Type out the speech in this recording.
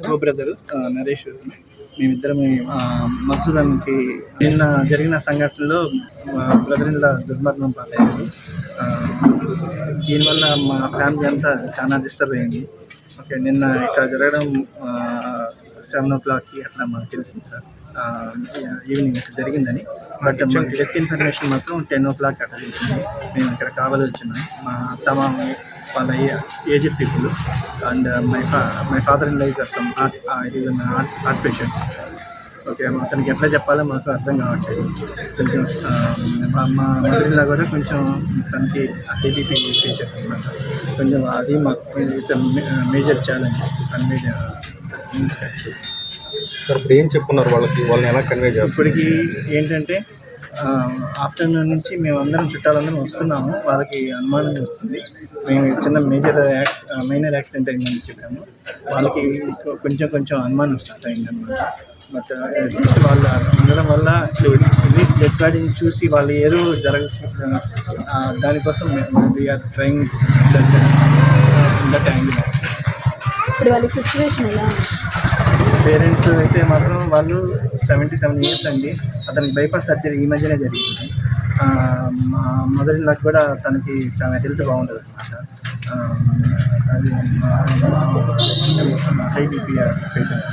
కో brother Naresh మేమిద్దరం మసూదానికి నిన్న జరిగిన సంఘటనలో బ్రదర్ ఇన్ లా దుర్మరణం పాలయ్యారు. దీనివల్ల మా ఫ్యామిలీ అంతా చాలా డిస్టర్బ్ అయింది. ఓకే నిన్న ఇక్కడ జరగడం సెవెన్ ఓ క్లాక్కి అట్లా మాకు తెలిసింది సార్. ఈవినింగ్ ఇట్లా జరిగిందని. బట్ మాకు డెత్ ఇన్ఫర్మేషన్ మాత్రం టెన్ ఓ క్లాక్ అట్లా తెలిసింది. మేము ఇక్కడ కావాలి వచ్చినాం. మా వాళ్ళ ఏజ్ పీపుల్ అండ్ మై ఫా my father in life some heart is heart heart patient okay అతనికి ఎట్లా చెప్పాలో మాకు అర్థం కావట్లేదు. కొంచెం మా మదర్లా కూడా కొంచెం తనకి హెబీపీ పేషెంట్ అనమాట కొంచెం అది మాకు మేజర్ ఛాలెంజ్ కన్వే సార్ ఇప్పుడు ఏం చెప్పున్నారు వాళ్ళకి? వాళ్ళని ఎలా కన్వే చేస్తారు ఇప్పటికి ఏంటంటే ఆఫ్టర్నూన్ నుంచి మేము అందరం చుట్టాలందరం వస్తున్నాము. వాళ్ళకి అనుమానం వస్తుంది మేము చిన్న మేజర్ మైనర్ యాక్సిడెంట్ అయిందని చెప్పాము. వాళ్ళకి కొంచెం కొంచెం అనుమానం స్టార్ట్ అయిందన్నమాట. బట్ వాళ్ళ వాళ్ళు ఉండడం వల్ల డెడ్ బాడీని చూసి వాళ్ళు ఏదో జరగ దానికోసం వీఆర్ ట్రైంగ్ దట్ యాంగిల్ ఇప్పుడు వాళ్ళ సిచ్యువేషన్ ఎలా పేరెంట్స్ అయితే మాత్రం వాళ్ళు సెవెంటీ సెవెన్ ఇయర్స్ అండి అతనికి బైపాస్ సర్జరీ ఈ మధ్యనే జరిగింది మా మదర్ ఇన్ లాక్ కూడా తనకి చాలా హెల్త్ బాగుంటుంది అనమాట అది హై బీపీ పేషెంట్